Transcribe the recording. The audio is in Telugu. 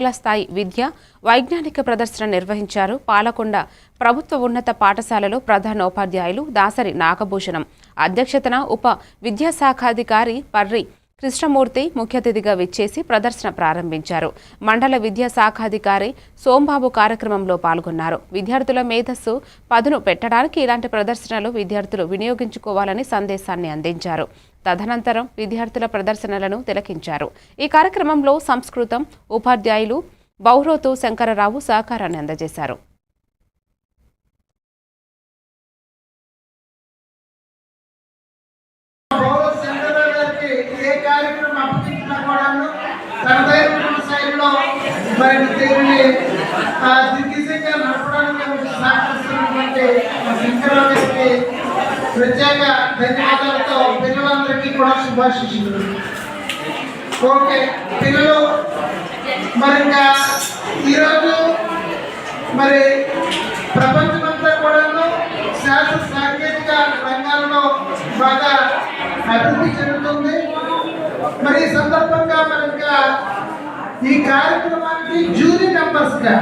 జిల్లా స్థాయి విద్య వైజ్ఞానిక ప్రదర్శన నిర్వహించారు. పాలకొండ ప్రభుత్వ ఉన్నత పాఠశాలలో ప్రధానోపాధ్యాయులు దాసరి నాగభూషణం. అధ్యక్షతన ఉప విద్యాశాఖాధికారి పర్రి కృష్ణమూర్తి ముఖ్య అతిథిగా విచ్చేసి ప్రదర్శన ప్రారంభించారు. మండల విద్యాశాఖాధికారి సోంబాబు కార్యక్రమంలో పాల్గొన్నారు. విద్యార్థుల మేధస్సు పదును పెట్టడానికి ఇలాంటి ప్రదర్శనలు విద్యార్థులు వినియోగించుకోవాలని సందేశాన్ని అందించారు. తదనంతరం విద్యార్థుల ప్రదర్శనలను తిలకించారు. ఈ కార్యక్రమంలో సంస్కృతం ఉపాధ్యాయులు బౌరోతు శంకరరావు సహకారాన్ని అందజేశారు. తనదైన శైలిలో మరి దీనిని ఆ, దిగ్విజయంగా నడపడానికి మనకు సహకరిస్తున్నటువంటి మా శంకరరావు గారికి ప్రత్యేక ధన్యవాదాలతో పిల్లలందరికీ కూడా శుభాశిషులు ఓకే పిల్లలు మరి ఇంకా ఈరోజు మరి ప్రపంచమంతా కూడా శాస్త్ర సాంకేతిక రంగాల్లో బాగా అభివృద్ధి చెందుతుంది. మరి ఈ సందర్భంగా మనక ఈ కార్యక్రమానికి జూరీ మెంబర్స్గా